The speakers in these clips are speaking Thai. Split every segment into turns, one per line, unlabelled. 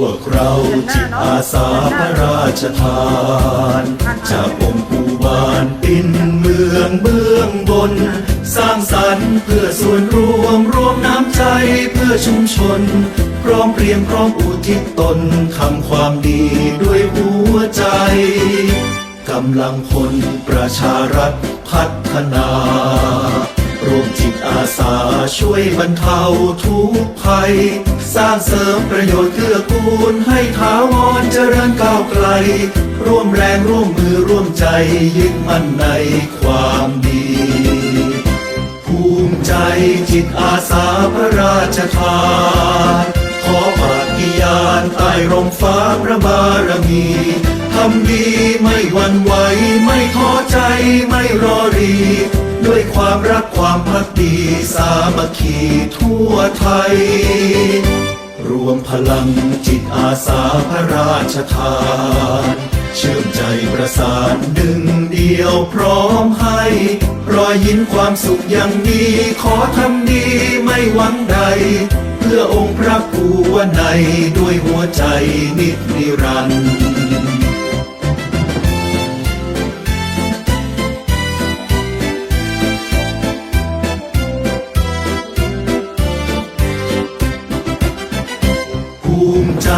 วกเราจิตอาสาพระราชทานจากองค์ปู่บานปินเมืองเบื้องบน สร้างสรรค์เพื่อส่วนรวมรวมน้ำใจเพื่อชุมชน พร้อมเรียงพร้อมอุทิศตนทำความดีด้วยหัวใจ กำลังพลประชารัฐพัฒนา วยบรรเทาทุกภัย สร้างเสริมประโยชน์เกื้อกูลให้ถาวรเจริญก้าวไกล ร่วมแรงร่วมมือร่วมใจยึดมั่นในความดี ภูมิใจจิตอาสาพระราชทานขอปฏิญาณใต้ร่มฟ้าพระบารมีทำดีไม่หวั่นไหวไม่ท้อใจไม่รอรี ด้วยความรักความพักดีสามัคคีทั่วไทย รวมพลังจิตอาสาพระราชทาน เชื่อมใจประสานดึงเดียวพร้อมให้ รอยยิ้มความสุขอย่างดีขอทำดีไม่หวังใด เพื่อองค์พระภูวในยด้วยหัวใจนิจนิรันดร์ ใจ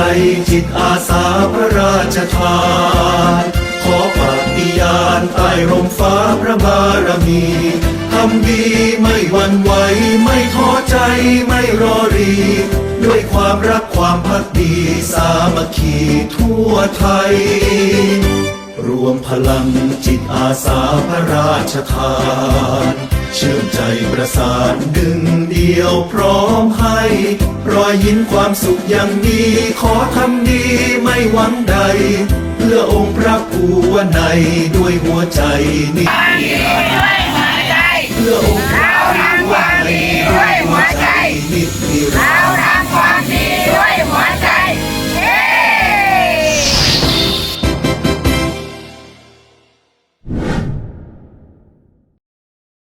จิตอาสาพระราชทาน ขอปฏิญาณใต้ร่มฟ้าพระบารมีทำดีไม่หวั่นไหวไม่ท้อใจไม่รอรี ด้วยความรักความพักดีสามัคคีทั่วไทย รวมพลังจิตอาสาพระราชทาน เชื่อมใจประสานดึงเดียวพร้อมให้ รอยยิ้มความสุขอย่างดีขอทำดีไม่หวังใด เพื่อองค์พระภูวในยด้วยหัวใจนิจนิรันดร์เพื่อองค์พระภูวในยด้วยหัวใจนิจนิรันด